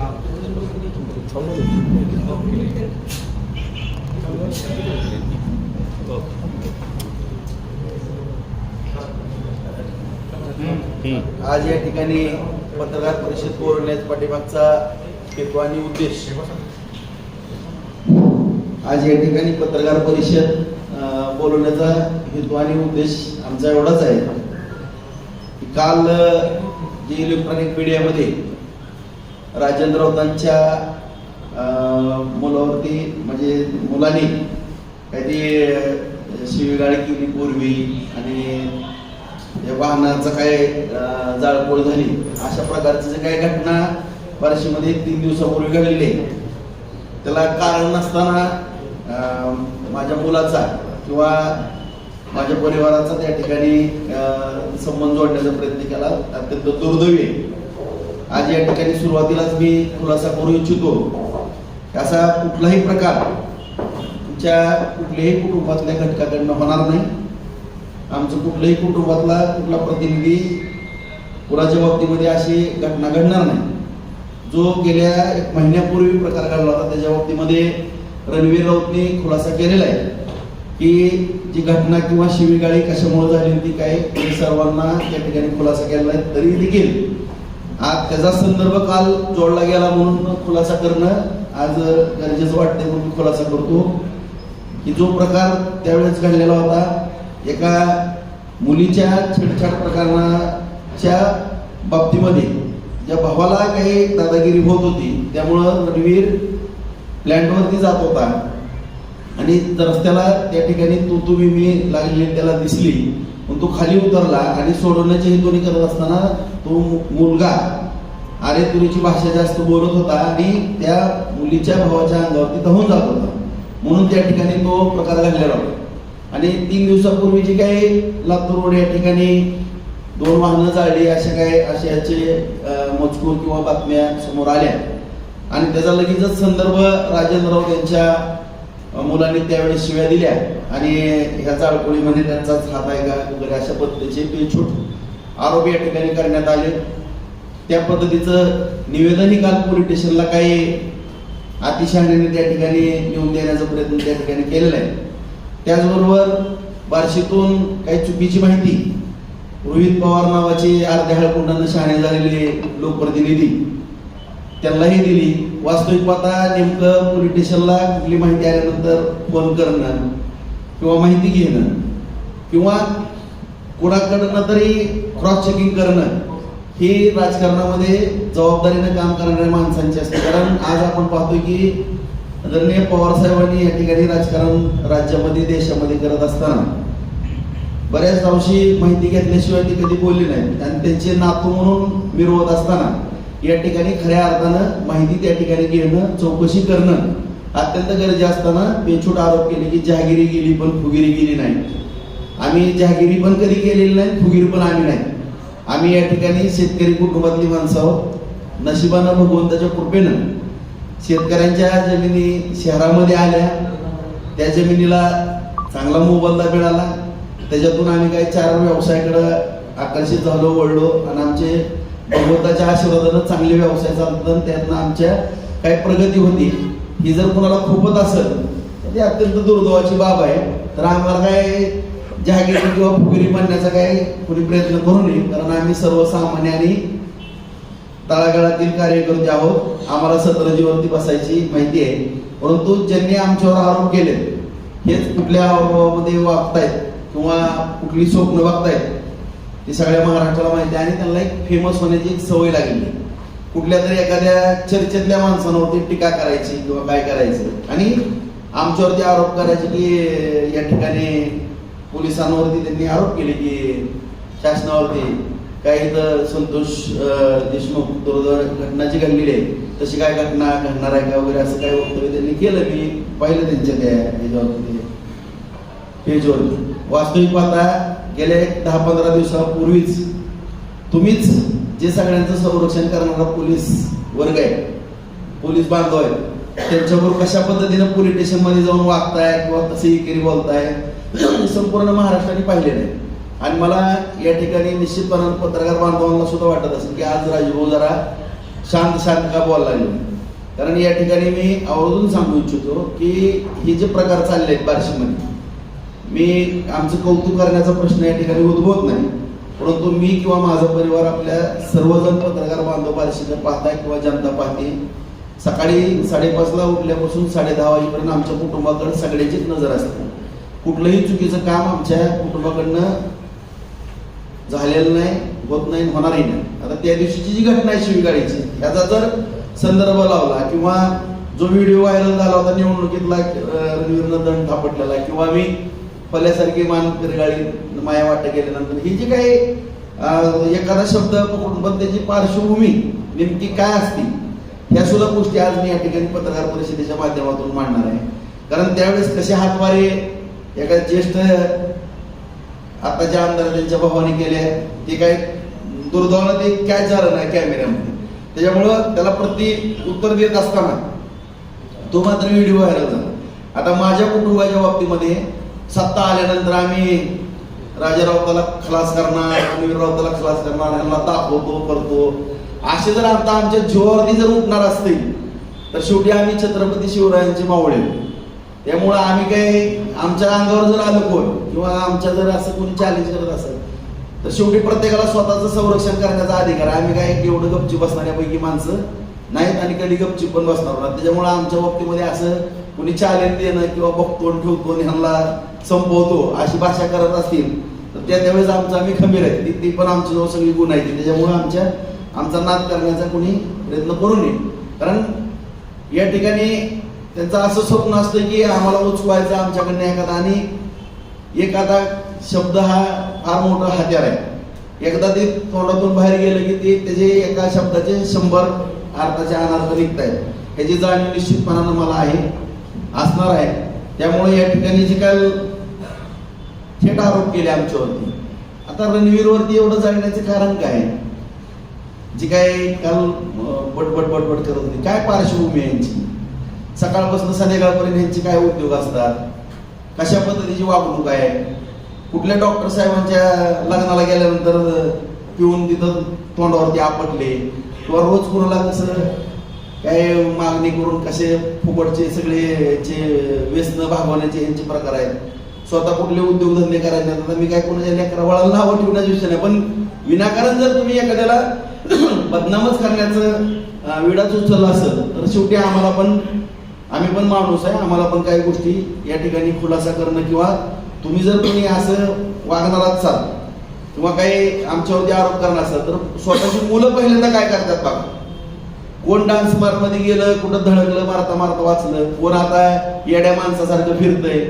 आज या ठिकाणी पत्रकार परिषद बोलवण्याचा पाठीमागचा हेतू आणि उद्देश. आज या ठिकाणी पत्रकार परिषद बोलवण्याचा हेतू आणि उद्देश आमचा एवढाच आहे. काल जे इलेक्ट्रॉनिक मीडियामध्ये राजेंद्र राऊतांच्या मुलावरती म्हणजे मुलांनी काही ती शिवीगाळी केली पूर्वी आणि या वाहनाचं काय जाळपोळ झाली. अशा प्रकारची जे काही घटना बार्शीमध्ये तीन दिवसापूर्वी घडलेली आहे. त्याला कारण नसताना माझ्या मुलाचा किंवा माझ्या परिवाराचा त्या ठिकाणी संबंध जोडण्याचा प्रयत्न केला. अत्यंत दुर्दैवी आहे. आज या ठिकाणी सुरुवातीलाच मी खुलासा करू इच्छितो. असा कुठलाही प्रकार तुमच्या कुठल्याही कुटुंबातल्या घटकाकडनं होणार नाही. आमचं कुठल्याही कुटुंबातला कुठला प्रतिनिधी कुणाच्या बाबतीमध्ये अशी घटना घडणार नाही. जो गेल्या एक महिन्यापूर्वी प्रकार घडला होता त्याच्या बाबतीमध्ये रणवीर राऊतने खुलासा केलेला आहे की जी घटना किंवा शिवीगाळी कशामुळे झाली होती काय हे सर्वांना त्या ठिकाणी खुलासा केलेला आहे तरी देखील आज त्याचा संदर्भ काल जोडला गेला म्हणून खुलासा करणं आज गरजेचं वाटते म्हणून मी खुलासा करतो. की जो प्रकार त्यावेळेस घडलेला होता एका मुलीच्या छेडछाड प्रकरणाच्या बाबतीमध्ये ज्या भावाला काही दादागिरी होत होती त्यामुळं रणवीर प्लॅन्टवरती जात होता. आणि रस्त्याला त्या ठिकाणी तू तू मी लागलेली त्याला दिसली. पण तो खाली उतरला आणि सोडवण्याच्या हेतूने करत असताना तो मुलगा. आरे तुरीची भाषा जास्त बोलत होता आणि त्या मुलीच्या भावाच्या अंगावरती धावून जात होता. म्हणून त्या ठिकाणी तो प्रकार घडलेला होता. आणि तीन दिवसापूर्वी जी काही लातूर रोड या ठिकाणी दोन वाहनं जाळली अशा काय अशा याचे मजकूर किंवा बातम्या समोर आल्या. आणि त्याचा लगेचच संदर्भ राजेंद्र राऊत यांच्या मुलांनी त्यावेळी शिव्या दिल्या. आणि ह्याचा अडकोळीमध्ये त्यांचाच हात आहे का वगैरे अशा पद्धतीचे बेछूट आरोप या ठिकाणी करण्यात आले. त्या पद्धतीचं निवेदनही काल पोलीस स्टेशनला काही अतिशहाण्याने त्या ठिकाणी नेऊन देण्याचा प्रयत्न त्या ठिकाणी केलेला आहे. त्याचबरोबर बार्शीतून काही चुकीची माहिती रोहित पवार नावाचे अर्ध्या हळकुंडानं शहाणे झालेले लोकप्रतिनिधी त्यांनाही दिली. वास्तविक पाहता नेमकं पोलीस स्टेशनला कुठली माहिती आल्यानंतर फोन करणं किंवा माहिती घेणं किंवा कुणाकडनं तरी क्रॉस चेकिंग करणं ही राजकारणामध्ये जबाबदारीनं काम करणाऱ्या माणसांची असते. कारण आज आपण पाहतोय की आदरणीय पवार साहेबांनी या ठिकाणी राजकारण राज्यामध्ये देशामध्ये करत असताना बऱ्याच अंशी माहिती घेतल्याशिवाय ती कधी बोलली नाही. आणि त्यांचे नातू म्हणून मिरवत असताना या ठिकाणी खऱ्या अर्थानं माहिती त्या ठिकाणी घेणं चौकशी करणं अत्यंत गरजे असताना बेछूट आरोप केले की जहागिरी गेली पण फुगिरी गेली नाही. आम्ही जहागिरी पण कधी केलेली नाही फुगीर पण आम्ही नाही. आम्ही या ठिकाणी शेतकरी कुटुंबातली माणसं आहोत. नशिबानं भगवंताच्या कृपेनं शेतकऱ्यांच्या जमिनी शहरामध्ये आल्या. त्या जमिनीला चांगला मोबदला मिळाला. त्याच्यातून आम्ही काही चार व्यवसायाकडं आकर्षित झालो वळलो. आणि आमचे भगवंताच्या आशीर्वादानं चांगले व्यवसाय चालतात आणि त्यातनं आमच्या काही प्रगती होती. ही जर कोणाला खूपच असेल तर ती अत्यंत दुर्दैवाची बाब आहे. तर आम्हाला काय जहागिरी किंवा फुगिरी बनण्याचा काही कोणी प्रयत्न करू नये कारण आम्ही सर्वसामान्य आणि तळागाळातील कार्यकर्ते आहोत आम्हाला सतरजीवरती बसायची माहिती आहे. परंतु ज्यांनी आमच्यावर आरोप केले हेच कुठल्या अनुभवामध्ये वागतायत किंवा कुठली स्वप्न बघतायत ते सगळ्या महाराष्ट्राला माहिती आहे आणि त्यांना एक फेमस होण्याची एक सवय लागली कुठल्या तरी एखाद्या चर्चेतल्या माणसांवरती टीका करायची किंवा काय करायचं. आणि आमच्यावरती आरोप करायचे की या ठिकाणी पोलिसांवरती त्यांनी आरोप केले की शासनावरती काही तर संतोष देशमुख दुर्दैव घटना जी घडलेली आहे. तशी काय घटना घडणार आहे का वगैरे असं काही वक्तव्य त्यांनी केलं मी पाहिलं त्यांच्या त्या ह्याच्यावरती पेजवरती वास्तविक पाहता गेल्या एक दहा पंधरा दिवसापूर्वीच तुम्हीच जे सगळ्यांचं संरक्षण करणारा पोलीस वर्ग आहे पोलीस बांधव आहे त्यांच्याबरोबर कशा पद्धतीनं पोलीस स्टेशनमध्ये जाऊन वागताय किंवा तसे इकेरी बोलताय संपूर्ण महाराष्ट्राने पाहिले नाही आणि मला या ठिकाणी निश्चितपणानं पत्रकार बांधवांना सुद्धा वाटत असेल की आज राजभाऊ जरा शांत शांत का बोलायला लागलो? कारण या ठिकाणी मी आवर्जून सांगू इच्छितो की हे जे प्रकार चालले आहेत बार्शीमध्ये मी आमचं कौतुक करण्याचा प्रश्न या ठिकाणी उद्भवत नाही. परंतु मी किंवा माझा परिवार आपल्या सर्वजण पत्रकार बांधव बार्शीला पाहताय किंवा जनता पाहते. सकाळी साडेपाचला उठल्यापासून साडे दहा वाजेपर्यंत आमच्या कुटुंबाकडे सगळ्याचीच नजर असते. कुठलंही चुकीचं काम आमच्या कुटुंबाकडनं झालेलं नाही होत नाही होणारही नाही. आता त्या दिवशीची जी घटना आहे शिवीगाडीची याचा जर संदर्भ लावला किंवा जो व्हिडिओ व्हायरल झाला होता निवडणुकीतला रणवीरनं दंड थापटलेला किंवा मी फल्यासारखी मान फिरगाळी माया वाटत गेल्यानंतर ही जी काही एखादा शब्द पकडून पण त्याची पार्श्वभूमी नेमकी काय असती ह्या सुद्धा गोष्टी आज मी या ठिकाणी पत्रकार परिषदेच्या माध्यमातून मांडणार आहे. कारण त्यावेळेस कसे हातवारे एका ज्येष्ठ आताच्या आमदार त्यांच्या भावाने केले ते काय दुर्दैवानं ते कॅच झालं नाही कॅमेऱ्यामध्ये त्याच्यामुळं त्याला प्रति उत्तर देत असताना तो मात्र व्हिडिओ व्हायरल झाला. आता माझ्या कुटुंबाच्या बाबतीमध्ये सत्ता आल्यानंतर आम्ही राजा राऊताला खलास करणार रणवीर राऊताला खलास करणार ह्यांना दाखवतो करतो. असे जर आता आमच्या जीवावरती जर उठणार असतील तर शेवटी आम्ही छत्रपती शिवरायांचे मावळे. त्यामुळं आम्ही काही आमच्या अंगावर जर आलं कोण किंवा आमच्या जर असं कोणी चॅलेंज करत असेल तर शेवटी प्रत्येकाला स्वतःचं संरक्षण करण्याचा अधिकार आहे. आम्ही काय एवढं गपची बसणाऱ्यापैकी माणसं नाहीत आणि कधी गपची पण बसणार नाही त्याच्यामुळे आमच्या बाबतीमध्ये असं कुणी चॅलेंज देणं किंवा बघतो ठेवतो ह्यांना संपवतो अशी भाषा करत असतील तर त्या त्यावेळेस आमचं आम्ही खंबीर आहे. ती ती पण आमच्याजवळ सगळी गुण आहे त्याच्यामुळे आमच्या आमचा नाद करण्याचा कुणी प्रयत्न करू नये. कारण या ठिकाणी त्यांचं असं स्वप्न असतं की आम्हाला उचवायचं आमच्याकडनं एखादा. आणि एखादा शब्द हा फार मोठा हत्यार आहे. एकदा ते तोंडातून बाहेर गेलं की ते त्याचे एका शब्दाचे शंभर अर्थाचे अनर्थ निघत आहेत ह्याची जाणीव निश्चितपणानं मला आहे असणार आहे. त्यामुळे या ठिकाणी जे काय थेट आरोप केले आमच्यावरती. आता रणवीरवरती एवढं जाण्याचं कारण काय? जी काय काल बटबट बटबट करत होती. काय पार्श्वभूमी यांची? सकाळपासून संध्याकाळपर्यंत यांचे काय उद्योग असतात? कशा पद्धतीची वागणूक आहे? कुठल्या डॉक्टर साहेबांच्या लग्नाला गेल्यानंतर पिऊन तिथं तोंडावरती आपटले? किंवा रोज कुणाला कसं काय मागणी करून कसे फुकटचे सगळे जे व्यसन भागवण्याचे यांचे प्रकार आहेत? स्वतः कुठले उद्योगधंदे करायचे आता मी काय कोणाच्या लेकरा वळाला नावं ठेवण्याचा विषय नाही पण विनाकारण जर तुम्ही एखाद्याला बदनामच करण्याचं विडाच उचलला असेल तर शेवटी आम्हाला पण आम्ही पण माणूस आहे आम्हाला पण काही गोष्टी या ठिकाणी खुलासा करणं किंवा तुम्ही जर तुम्ही असं वागणार असाल किंवा काही आमच्यावरती आरोप करणार असाल तर स्वतःची मुलं पहिल्यांदा काय करतात बघा? कोण डान्समध्ये गेलं कुठं धडकलं मारता मारता वाचलं कोण आता येड्या माणसासारखं फिरतंय?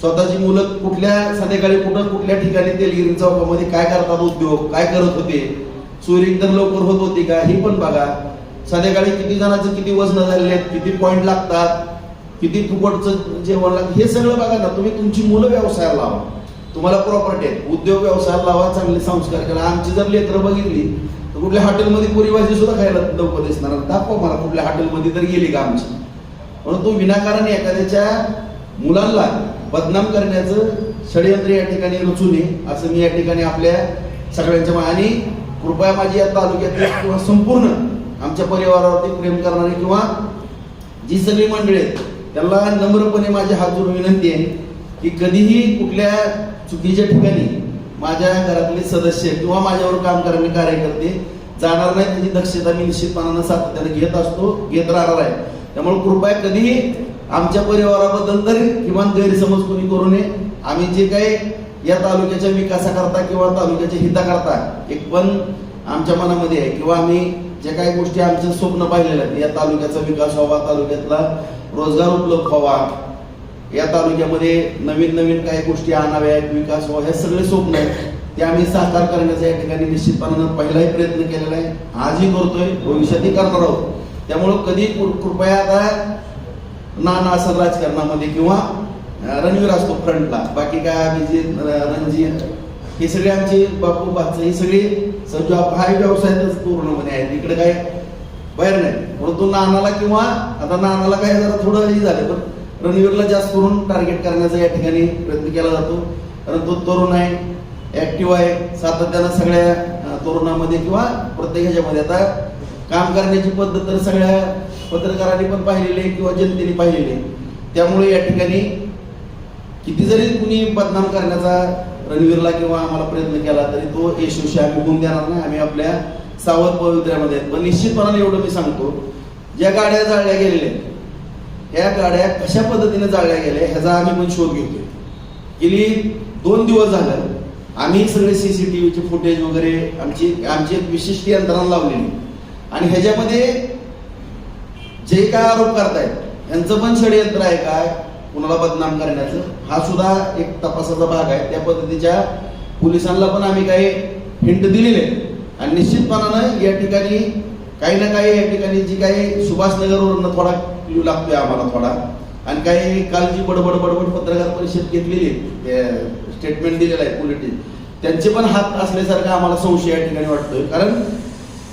स्वतःची मुलं कुठल्या संध्याकाळी कुठं कुठल्या ठिकाणी तेलगिरी चौकामध्ये काय करतात उद्योग काय करत होते? चोरी तर लवकर होत होती का? ही पण बघा. संध्याकाळी किती जणांचं किती वजन झालेले आहेत किती पॉईंट लागतात किती फुकटचं जेवण लागतं हे सगळं बघा ना तुम्ही तुमची मुलं व्यवसायाला लावा. तुम्हाला प्रॉपर्टी आहे उद्योग व्यवसायाला लावा चांगले संस्कार करा. आमची जर लेकरं बघितली तर कुठल्या हॉटेलमध्ये पुरी भाजी सुद्धा खायला लवकर दिसणार. दाखवा मला कुठल्या हॉटेलमध्ये तर गेली का आमची. म्हणून तो विनाकारण एखाद्याच्या मुलांना बदनाम करण्याचं षडयंत्र या ठिकाणी रचू नये असं मी या ठिकाणी आपल्या सगळ्यांच्या आणि कृपया माझी या तालुक्यातल्या किंवा संपूर्ण आमच्या परिवारावरती प्रेम करणारे किंवा जी सगळी मंडळी आहेत त्यांना नम्रपणे माझी हात जोडून विनंती आहे की कधीही कुठल्या चुकीच्या ठिकाणी माझ्या घरातले सदस्य किंवा माझ्यावर काम करणारे कार्यकर्ते जाणार नाही त्याची दक्षता मी निश्चितपणानं सातत्याने घेत असतो घेत राहणार आहे. त्यामुळे कृपया कधीही आमच्या परिवाराबद्दल तरी किमान गैरसमज कोणी करू नये. आम्ही जे काही या तालुक्याच्या विकासाकरता किंवा तालुक्याच्या हिताकरता एक पण आमच्या मनामध्ये आहे किंवा आम्ही ज्या काही गोष्टी आमचं स्वप्न पाहिलेल्या आहेत या तालुक्याचा विकास व्हावा तालुक्यातला रोजगार उपलब्ध व्हावा या तालुक्यामध्ये नवीन नवीन काही गोष्टी आणाव्यात विकास व्हावा हे सगळे स्वप्न आहेत. ते आम्ही साकार करण्याचा या ठिकाणी निश्चितपणानं पहिलाही प्रयत्न केलेला आहे. आजही करतोय भविष्यातही करणार आहोत. त्यामुळं कधी कृपया आता नाना असं राजकारणामध्ये किंवा रणवीर असतो फ्रंटला बाकी काय आम्ही र- रणजी हे सगळे आमचे बापू बाच हे सगळे सज्ज हा व्यवसायातच पूर्णपणे आहेत इकडे काय बाहेर नाही. म्हणून तो नानाला किंवा आता नानाला काय जरा थोडं हे झालं पण रणवीरला जास्त करून टार्गेट करण्याचा या ठिकाणी प्रयत्न केला जातो. कारण तो तरुण आहे ऍक्टिव्ह आहे. सातत्यानं सगळ्या तरुणामध्ये किंवा प्रत्येक ह्याच्यामध्ये. आता काम करण्याची पद्धत तर सगळ्या पत्रकारांनी पण पाहिलेली आहे किंवा जनतेने पाहिलेली आहे. त्यामुळे या ठिकाणी किती जरी कुणी बदनाम करण्याचा रणवीरला किंवा आम्हाला प्रयत्न केला तरी तो यशस्वी आम्ही गुण देणार नाही. आम्ही आपल्या सावध पवित्र्यामध्ये आहेत. पण निश्चितपणाने एवढं मी सांगतो ज्या गाड्या जाळल्या गेलेल्या आहेत, ह्या गाड्या कशा पद्धतीने जाळल्या गेल्या ह्याचा आम्ही पण शोध घेतोय. गेली दोन दिवस झालं आम्ही सगळे सीसीटीव्हीचे फुटेज वगैरे आमची आमची एक विशिष्ट यंत्रणा लावलेली. आणि ह्याच्यामध्ये जे काय आरोप करतायत यांचं पण षडयंत्र आहे काय? कुणाला बदनाम करण्याचं. हा सुद्धा एक तपासाचा भाग आहे. त्या पद्धतीच्या पोलिसांना पण आम्ही काही हिंट दिलेले आहे. आणि निश्चितपणानं या ठिकाणी काही ना काही या ठिकाणी जी काही सुभाषनगरवरून थोडा क्ल्यू लागतोय आम्हाला थोडा. आणि काही काल जी बडबड बडबड पत्रकार परिषद घेतलेली स्टेटमेंट दिलेलं आहे पोलिटिक त्यांचे पण हात असल्यासारखं आम्हाला संशय या ठिकाणी वाटतोय. कारण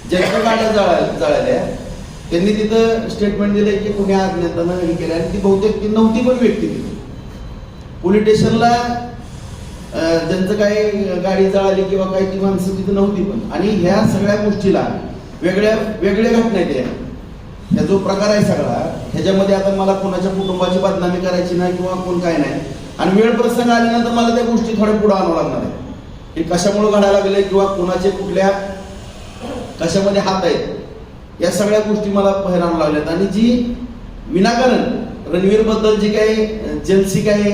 ज्यांच्या गाड्या जळा जळाल्या त्यांनी तिथं स्टेटमेंट दिलंय की कुणी अज्ञातानं हे केलं आणि ती बहुतेक ती नव्हती पण व्यक्ती तिथे पोलीस स्टेशनला ज्यांचं काय गाडी जळाली किंवा काही ती माणसं तिथं नव्हती पण. आणि ह्या सगळ्या गोष्टीला वेगळ्या वेगळ्या घटना आहेत ह्या जो प्रकार आहे सगळा ह्याच्यामध्ये आता मला कोणाच्या कुटुंबाची बदनामी करायची नाही किंवा कोण काय नाही. आणि वेळ प्रसंग आल्यानंतर मला त्या गोष्टी थोड्या पुढे आणावं लागणार आहे की कशामुळे घडायला लागले किंवा कोणाचे कुठल्या कशामध्ये हात आहेत या सगळ्या गोष्टी मला बाहेर आणावं लागल्यात आणि जी विनाकारण रणवीरबद्दल जी काही जेलसी काही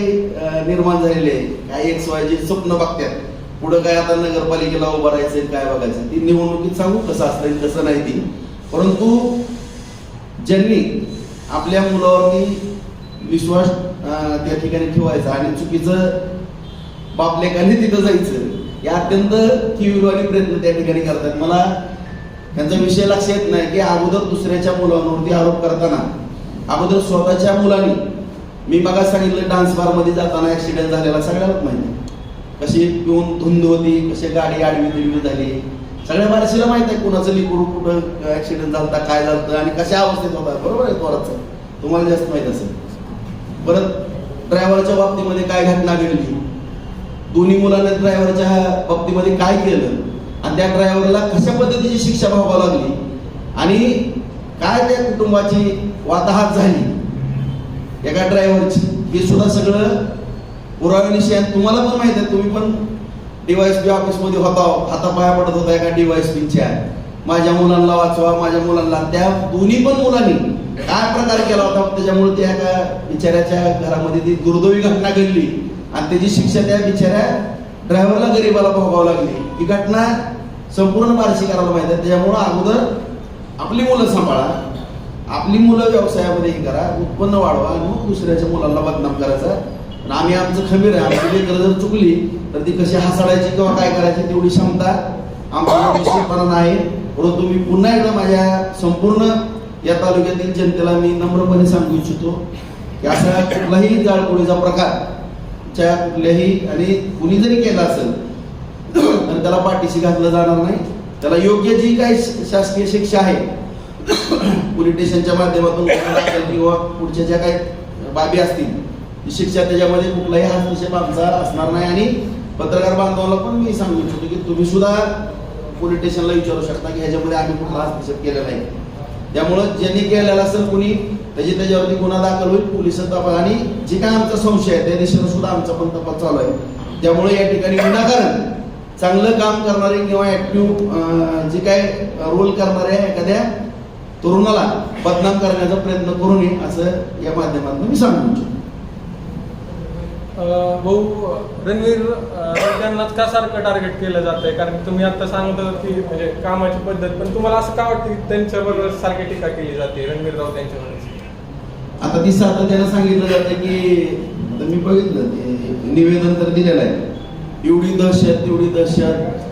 निर्माण झालेली आहे काय एक वाय जे स्वप्न बघतात पुढं काय आता नगरपालिकेला उभं राहायचं काय बघायचं ती निवडणुकीत सांगू कसं असतं कसं नाही ती. परंतु ज्यांनी आपल्या मुलावरती विश्वास त्या ठिकाणी ठेवायचा आणि चुकीचं बापलेकांनी तिथं जायचं हे अत्यंत तीव्रवाणी प्रयत्न त्या ठिकाणी करतात. मला त्यांचा विषय लक्ष येत नाही की अगोदर दुसऱ्याच्या मुलांवरती आरोप करताना अगोदर स्वतःच्या मुलांनी मी बघा सांगितलं डान्स बारमध्ये जाताना ऍक्सिडेंट झालेला सगळ्यालाच माहिती कशी पिऊन धुंद होती कशी गाडी आडवी तिडवी झाली. सगळ्या बारशीला माहीत आहे कुणाचं लिकूड कुठं ऍक्सिडेंट झाला काय झालं आणि कशा अवस्थेत होता. बरोबर आहे पोराचं. तुम्हाला जास्त माहीत असेल. परत ड्रायव्हरच्या बाबतीमध्ये काय घटना घडली? दोन्ही मुलांना ड्रायव्हरच्या बाबतीमध्ये काय केलं? आणि त्या ड्रायव्हरला कशा पद्धतीची शिक्षा भोगावी लागली? आणि काय त्या कुटुंबाची वाताहात झाली? एका ड्रायव्हरची. हे सुद्धा सगळं पुराव्यानिशी आणि तुम्हाला पण माहीत आहे. तुम्ही पण डीवायएसपी ऑफिसमध्ये होता. हातापाया पडत होता एका डीवायएसपीच्या माझ्या मुलांना वाचवा माझ्या मुलांना. त्या दोन्ही पण मुलांनी काय प्रकार केला होता? त्याच्यामुळे त्या एका बिचाऱ्याच्या घरामध्ये ती दुर्दैवी घटना घडली. आणि त्याची शिक्षा त्या बिचाऱ्या ड्रायव्हरला गरीबाला भोगावं लागली. ही घटना संपूर्ण बारशी करायला पाहिजे आहे. त्याच्यामुळं अगोदर आपली मुलं सांभाळा. आपली मुलं व्यवसायामध्ये हे करा. उत्पन्न वाढवा आणि मग दुसऱ्याच्या मुलांना बदनाम करायचा. आणि आम्ही आमचं खमीर आहे. आमची लेकरं जर चुकली तर ती कशी हासाडायची किंवा काय करायची तेवढी क्षमता आमच्या निश्चितपणा नाही. परंतु मी पुन्हा एकदा माझ्या संपूर्ण या तालुक्यातील जनतेला मी नम्रपणे सांगू इच्छितो की असा कुठलाही जाळपोळीचा प्रकार च्या कुठल्याही आणि कुणी जरी केला असेल तर त्याला पाठीशी घातलं जाणार नाही. त्याला योग्य जी काही शासकीय शिक्षा आहे पोलीस स्टेशनच्या माध्यमातून किंवा पुढच्या ज्या काही बाबी असतील ती शिक्षा त्याच्यामध्ये कुठलाही हस्तक्षेप आमचा असणार नाही. आणि पत्रकार बांधवाला पण मी सांगू इच्छितो की तुम्ही सुद्धा पोलीस स्टेशनला विचारू शकता की ह्याच्यामध्ये आम्ही कुठला हस्तक्षेप केलेला नाही. त्यामुळं ज्यांनी केलेला असेल कुणी त्याची त्याच्यावरती गुन्हा दाखल होईल पोलीस तपास. आणि जे काय आमचा संशय आहे त्या दिशेनं सुद्धा आमचा पण तपास चालू आहे. त्यामुळे या ठिकाणी विनाकारण चांगलं काम करणारे किंवा ऍक्टिव्ह जे काय रोल करणारे एखाद्या तरुणाला बदनाम करण्याचा प्रयत्न करू नये असं या माध्यमातून मी सांगू इच्छितो. भाऊ रणवीर त्यांनाच का सारखं टार्गेट केलं जात आहे कारण तुम्ही आता सांगत होता की म्हणजे कामाची पद्धत पण तुम्हाला असं का वाटतं की त्यांच्याबरोबर सारखी टीका केली जाते रणवीर राऊत यांच्यावर आता ती सातत्यानं सांगितलं जातं की आता मी बघितलं ते निवेदन तर दिलेलं आहे. एवढी दहशत तेवढी दहशत.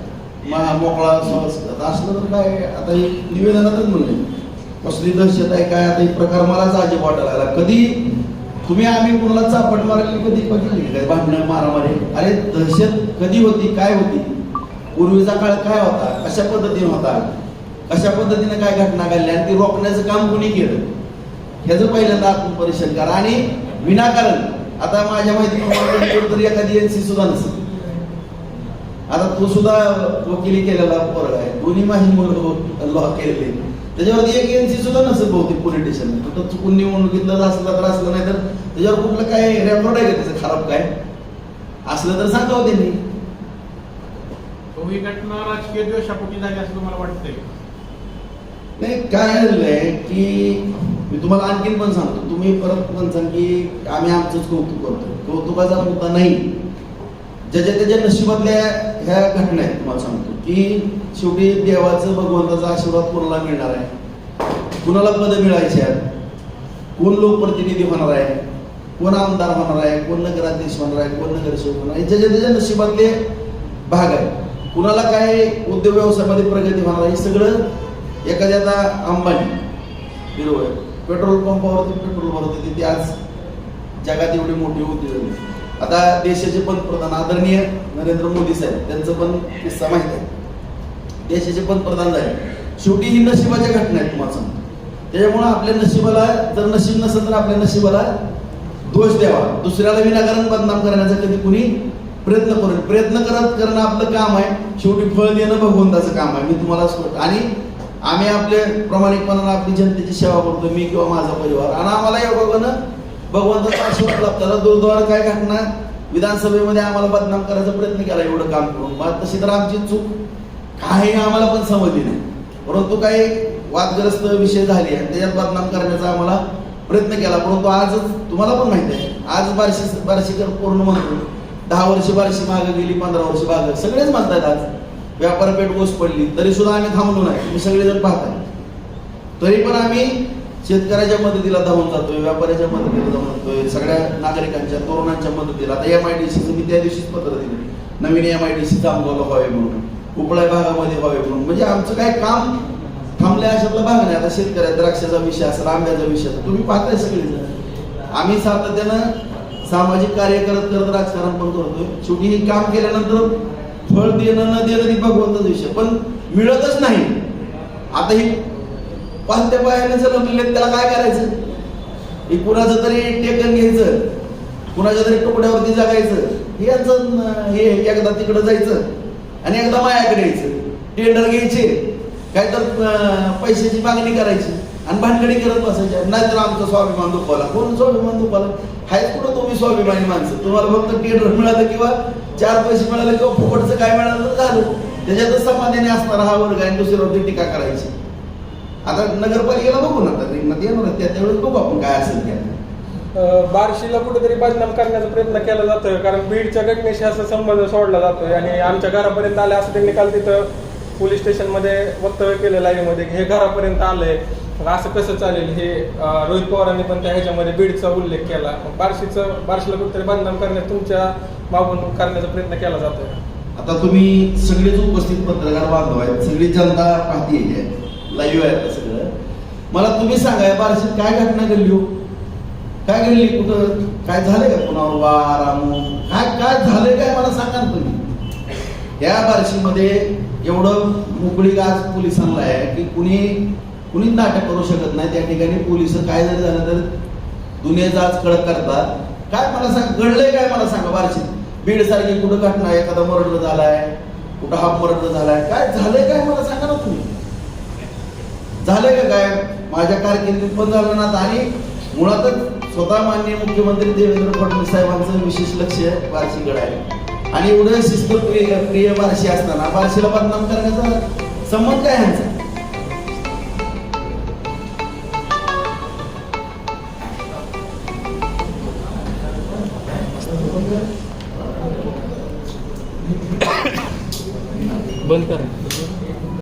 मोकळा श्वास आता असलं तर काय? आता हे निवेदनातच म्हणले कसली दहशत आहे काय? आता एक प्रकार मलाच अजिब वाटायला लागला. कधी तुम्ही आम्ही कुणाला चापट मारली कधी बघितली काय भांडणं मारामारी. अरे दहशत कधी होती काय होती? पूर्वीचा काळ काय होता? कशा पद्धतीने होता? कशा पद्धतीने काय घटना घडल्या? आणि ती रोखण्याचं काम कोणी केलं? ह्याचं पहिल्यांदा आत्मपरीक्षण करा. आणि विनाकारण आता माझ्या माहितीप्रमाणे तरी एखादी एनसी सुद्धा नसेल. आता तो सुद्धा वकिली केलेला पोरगा आहे. दोन्ही माझी मुलं लॉ केलेले त्याच्यावरती एक एनसी सुद्धा नसेल बहुतेक पोलीस स्टेशन कुठं चुकून निवडणुकीतलं असलं तर असलं नाही तर त्याच्यावर कुठलं काय रेकॉर्ड आहे का त्याचं? खराब काय? असलं तर सांगावं त्यांनी. ही घटना राजकीय द्वेषापोटी झाली असं तुम्हाला वाटतंय? नाही काय आहे की मी तुम्हाला आणखीन पण सांगतो. तुम्ही परत पण सांग की आम्ही आमचंच कौतुक करतो कौतुकाचा मुद्दा नाही. ज्याच्या त्याच्या नशिबातल्या ह्या घटना आहेत तुम्हाला सांगतो. की शेवटी देवाचं भगवंताचा आशीर्वाद कोणाला मिळणार आहे? कुणाला पद मिळायची आहेत? कोण लोकप्रतिनिधी होणार आहे? कोण आमदार होणार आहे? कोण नगराध्यक्ष होणार आहे? कोण नगरसेवक होणार आहे? ज्याच्या त्याच्या नशिबातले भाग आहे कुणाला काय उद्योग व्यवसायामध्ये प्रगती होणार आहे? हे सगळं एखाद्या आता अंबानी हिरो आहे. पेट्रोल पंपावरती पेट्रोल भरत होते ते आज जगात एवढी मोठी उद्योग आता देशाचे पंतप्रधान आदरणीय नरेंद्र मोदी साहेब त्यांचं पण किस्सा माहीत आहे. देशाचे पंतप्रधान झाले. शेवटी ही नशिबाच्या घटना आहेत तुम्हाला सांगतो. त्याच्यामुळे आपल्या नशिबाला जर नशीब नसेल तर आपल्या नशिबाला दोष द्यावा. दुसऱ्याला विनाकारण बदनाम करण्याचा कधी कुणी प्रयत्न करू प्रयत्न करत करणं आपलं काम आहे. शेवटी फळ देणं भगवंताचं काम आहे. मी तुम्हाला स्पष्ट आणि आम्ही आपल्या प्रामाणिकपणानं आपली जनतेची सेवा करतो मी किंवा माझा परिवार. आणि आम्हाला योगानं भगवंताचा आशीर्वाद लाभताना दुर्द्वार काय घटना विधानसभेमध्ये आम्हाला बदनाम करायचा प्रयत्न केला एवढं काम करून. मग तशी तर आमची चूक काही आम्हाला पण समजली नाही. परंतु काही वादग्रस्त विषय झाले आणि त्याच्यात बदनाम करण्याचा आम्हाला प्रयत्न केला. परंतु आजच तुम्हाला पण माहिती आहे आज बारशी बार्शीकर पूर्ण म्हणतो दहा वर्ष बार्शी मागे गेली पंधरा वर्ष मागे. सगळेच म्हणतात आज. व्यापारपेठ ओस पडली तरी सुद्धा आम्ही थांबलो नाही. तुम्ही सगळेजण पाहताय. तरी पण आम्ही शेतकऱ्याच्या मदतीला धावून जातोय व्यापाऱ्याच्या मदतीला धावून जातोय सगळ्या नागरिकांच्या तरुणांच्या मदतीला. आता एम आय डी सीचं मी त्या दिवशीच पत्र दिलं. नवीन एम आय डी सी जामगावला व्हावे म्हणून उपळा भागामध्ये व्हावे म्हणून. म्हणजे आमचं काय काम थांबल्या अशातला भाग नाही. आता शेतकऱ्या द्राक्षाचा विषय असेल आंब्याचा विषय असेल तुम्ही पाहताय सगळे. आम्ही सातत्यानं सामाजिक कार्य करत करत राजकारण पण करतोय. शेवटी हे काम केल्यानंतर फळ देणं न देणं ती भगवंताचा विषय. पण मिळतच नाही. आता ही पाहत्या पायाने जन्मलेले त्याला काय करायचं? हे कुणाचं तरी टेकन घ्यायचं. कुणाच्या तरी तुकड्यावरती जगायचं. हे यांचं हे एकदा तिकडं जायचं आणि एकदा मायाकडे यायचं. टेंडर घ्यायचे. काय तर पैशाची मागणी करायची आणि भांडकडी करत बसायची. नाहीतर आमचा स्वाभिमान दुखवला. कोण स्वाभिमान दुखवला? हायच कुठं तुम्ही स्वाभिमानी माणसं? तुम्हाला फक्त टेंडर मिळालं किंवा चार पैसे मिळाले किंवा फुकटचं काय मिळालं तर झालं. त्याच्यातच समाधानी असणारा हा वर्ग आणि दुसऱ्यावरती टीका करायची. आता नगरपालिकेला बघू ना आता रिंगणात येणार आहे, त्या त्यावेळेस बघू आपण काय असेल ते. अं, बार्शीला कुठेतरी बदनाम करण्याचा प्रयत्न केला जातोय कारण बीडच्या घटनेशी असा संबंध सोडला जातोय आणि आमच्या घरापर्यंत आले असं त्यांनी काल तिथं पोलीस स्टेशनमध्ये वक्तव्य केलं लाईव्हमध्ये हे घरापर्यंत आलंय मग असं कसं चालेल? हे अं, रोहित पवारांनी पण त्या ह्याच्यामध्ये बीडचा उल्लेख केला. मग बार्शीचं बार्शीला कुठेतरी बदनाम करण्यात तुमच्या मागून करण्याचा प्रयत्न केला जातोय. आता तुम्ही सगळेच उपस्थित पत्रकार बांधव आहेत सगळी जनता पाहती लाईव्ह आहे आता सगळं मला तुम्ही सांगा या बार्शीत काय घटना घडली हो? काय घडली कुठं? काय झाले का कुणावर वार अमुक काय काय झालंय काय मला सांगा ना तुम्ही. या बारशीमध्ये एवढं मोकळी आज पोलिसांना आहे की कुणी कुणीच नाटक करू शकत नाही. त्या ठिकाणी पोलीस काय जरी झालं तर दुनियाचा आज कळत करतात. काय मला सांग घडलंय काय मला सांगा बारशीत? बीड सारखी कुठं घटना एखादा मर्डर झालाय कुठं हा मर्डर झालाय? काय झालंय काय मला सांगा ना तुम्ही? झालं का काय? माझ्या कारकिर्दीत पण झालं ना. आणि मुळातच स्वतः माननीय मुख्यमंत्री देवेंद्र फडणवीस साहेबांचं विशेष लक्ष बार्शीकडे आहे. आणि एवढं शिस्त प्रिय प्रिय बार्शी असताना बार्शीला बदनाम करण्याचा संबंध काय ह्यांचा बंद करा.